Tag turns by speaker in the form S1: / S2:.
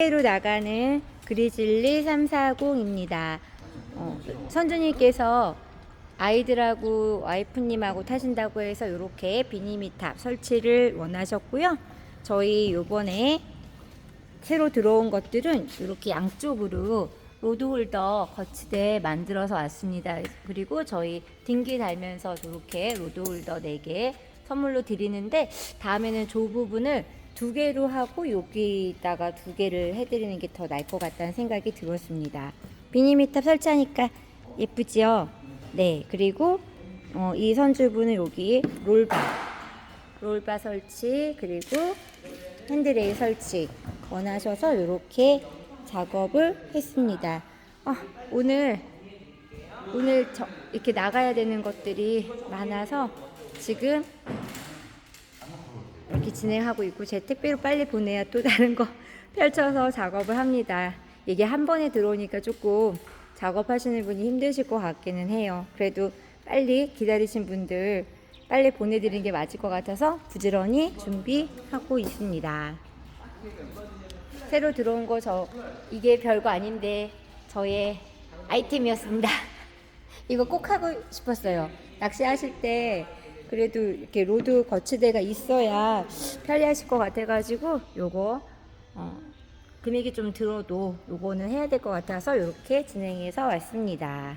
S1: 해외로 나가는 그리즐리 340입니다. 어, 선주님께서 아이들하고 와이프님하고 타신다고 해서 이렇게 비니미탑 설치를 원하셨고요. 저희 요번에 새로 들어온 것들은 이렇게 양쪽으로 로드홀더 거치대 만들어서 왔습니다. 그리고 저희 등기 달면서 이렇게 로드홀더 4개 선물로 드리는데 다음에는 조 부분을 두 개로 하고 여기다가 두 개를 해드리는 게 더 나을 것 같다는 생각이 들었습니다. 비니미탑 설치하니까 예쁘지요? 네, 그리고 어, 이 선주분은 여기 롤바 롤바 설치 그리고 핸드레일 설치 원하셔서 이렇게 작업을 했습니다. 아, 오늘 오늘 저, 이렇게 나가야 되는 것들이 많아서 지금 이렇게 진행하고 있고 제 택배로 빨리 보내야 또 다른 거 펼쳐서 작업을 합니다. 이게 한 번에 들어오니까 조금 작업하시는 분이 힘드실 것 같기는 해요. 그래도 빨리 기다리신 분들 빨리 보내드리는 게 맞을 것 같아서 부지런히 준비하고 있습니다. 새로 들어온 거 저 이게 별거 아닌데 저의 아이템이었습니다. 이거 꼭 하고 싶었어요. 낚시하실 때 그래도 이렇게 로드 거치대가 있어야 편리하실 것 같아가지고 요거 어, 금액이 좀 들어도 요거는 해야 될 것 같아서 이렇게 진행해서 왔습니다.